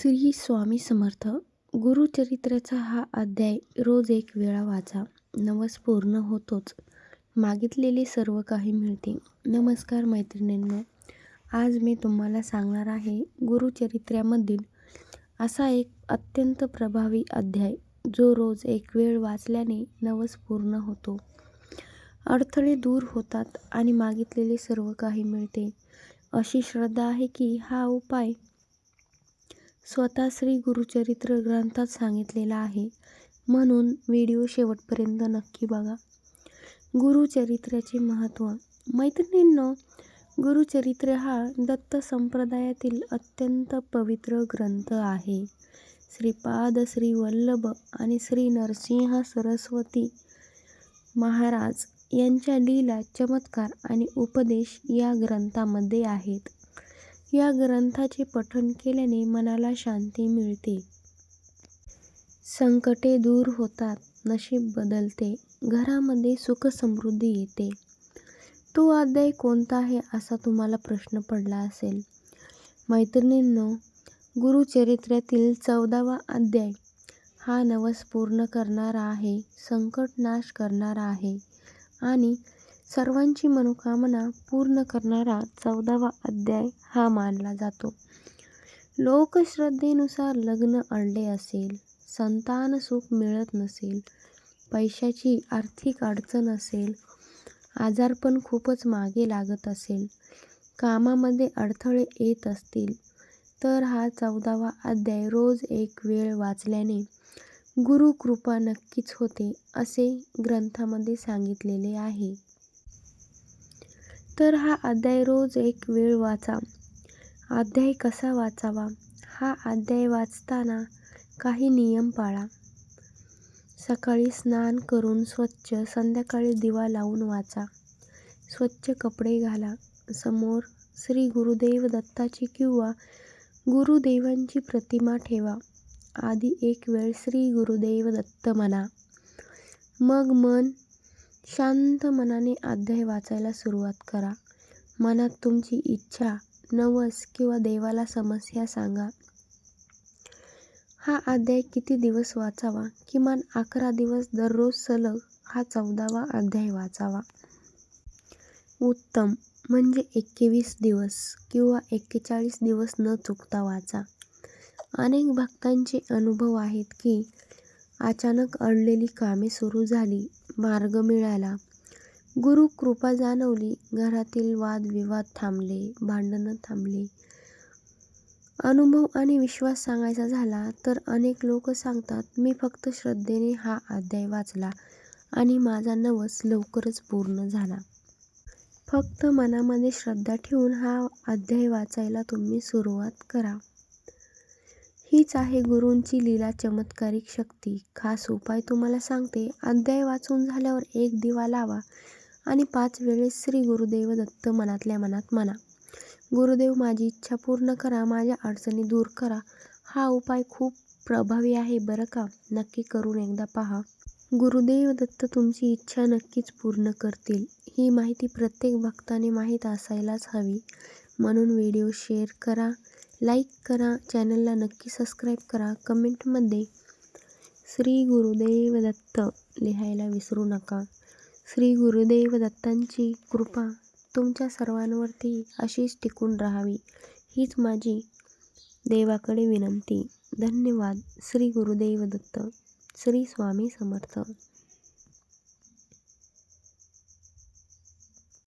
श्री स्वामी समर्थ गुरुचरित्राचा हा अध्याय रोज एक वेळा वाचा. नवस पूर्ण होतोच. मागितलेले सर्व काही मिळते. नमस्कार मैत्रिणींनो. आज मी तुम्हाला सांगणार आहे गुरुचरित्रामधील असा एक अत्यंत प्रभावी अध्याय जो रोज एक वेळ वाचल्याने नवस पूर्ण होतो. अडथळे दूर होतात आणि मागितलेले सर्व काही मिळते. अशी श्रद्धा आहे की हा उपाय स्वतः श्री गुरुचरित्र ग्रंथात सांगितलेला आहे. म्हणून व्हिडिओ शेवटपर्यंत नक्की बघा. गुरुचरित्राचे महत्त्व. मैत्रिणींनो गुरुचरित्र हा दत्त संप्रदायातील अत्यंत पवित्र ग्रंथ आहे. श्रीपाद श्री वल्लभ आणि श्री नरसिंह सरस्वती महाराज यांच्या लीला चमत्कार आणि उपदेश या ग्रंथामध्ये आहेत. या ग्रंथाचे पठण केल्याने मनाला शांती मिळते. संकटे दूर होतात नशीब बदलते घरामध्ये सुख समृद्धी येते. तो अध्याय कोणता आहे असा तुम्हाला प्रश्न पडला असेल. मैत्रिणींनो गुरुचरित्रातील चौदावा अध्याय हा नवस पूर्ण करणारा आहे संकट नाश करणारा आहे आणि सर्वांची मनोकामना पूर्ण करणारा चौदावा अध्याय हा मानला जातो. लोकश्रद्धेनुसार लग्न अडले असेल संतान सुख मिळत नसेल पैशाची आर्थिक अडचण असेल आजारपण खूपच मागे लागत असेल कामामध्ये अडथळे येत असतील तर हा चौदावा अध्याय रोज एक वेळ वाचल्याने गुरुकृपा नक्कीच होते असे ग्रंथामध्ये सांगितलेले आहे. तर हा अध्याय रोज एक वेळ वाचा. अध्याय कसा वाचावा? हा अध्याय वाचताना काही नियम पाळा. सकाळी स्नान करून स्वच्छ संध्याकाळी दिवा लावून वाचा. स्वच्छ कपडे घाला. समोर श्री गुरुदेव दत्ताची किंवा गुरुदेवांची प्रतिमा ठेवा. आधी एक वेळ श्री गुरुदेव दत्त म्हणा. मग मन शांत मनाने अध्याय वाचायला सुरुवात करा. मनात तुमची इच्छा नवस किंवा देवाला समस्या सांगा. हा अध्याय किती दिवस वाचावा? किमान अकरा दिवस दररोज सलग हा चौदावा अध्याय वाचावा. उत्तम म्हणजे एकवीस दिवस किंवा एक्केचाळीस दिवस न चुकता वाचा. अनेक भक्तांचे अनुभव आहेत की अचानक अडलेली कामे सुरू झाली मार्ग मिळाला. गुरु कृपा जाणवली घरातील वादविवाद थांबले भांडणं थांबली. अनुभव आणि विश्वास सांगायचा झाला तर अनेक लोक सांगतात मी फक्त श्रद्धेने हा अध्याय वाचला आणि माझा नवस लवकरच पूर्ण झाला. फक्त मनामध्ये श्रद्धा ठेवून हा अध्याय वाचायला तुम्ही सुरुवात करा. हीच आहे गुरूंची लीला चमत्कारिक शक्ती. खास उपाय तुम्हाला सांगते. अध्याय वाचून झाल्यावर एक दिवा लावा आणि पाच वेळेस श्री गुरुदेव दत्त मनातल्या मनात म्हणा. गुरुदेव माझी इच्छा पूर्ण करा माझ्या अडचणी दूर करा. हा उपाय खूप प्रभावी आहे बरं का? नक्की करून एकदा पहा. गुरुदेव दत्त तुमची इच्छा नक्कीच पूर्ण करतील. ही माहिती प्रत्येक भक्ताने माहीत असायलाच हवी. म्हणून व्हिडिओ शेअर करा. लाईक करा चॅनलला नक्की सबस्क्राईब करा. कमेंटमध्ये श्री गुरुदेव दत्त लिहायला विसरू नका. श्री गुरुदेव दत्तांची कृपा तुमच्या सर्वांवरती अशीच टिकून राहावी हीच माझी देवाकडे विनंती. धन्यवाद. श्री गुरुदेव दत्त श्री स्वामी समर्थ.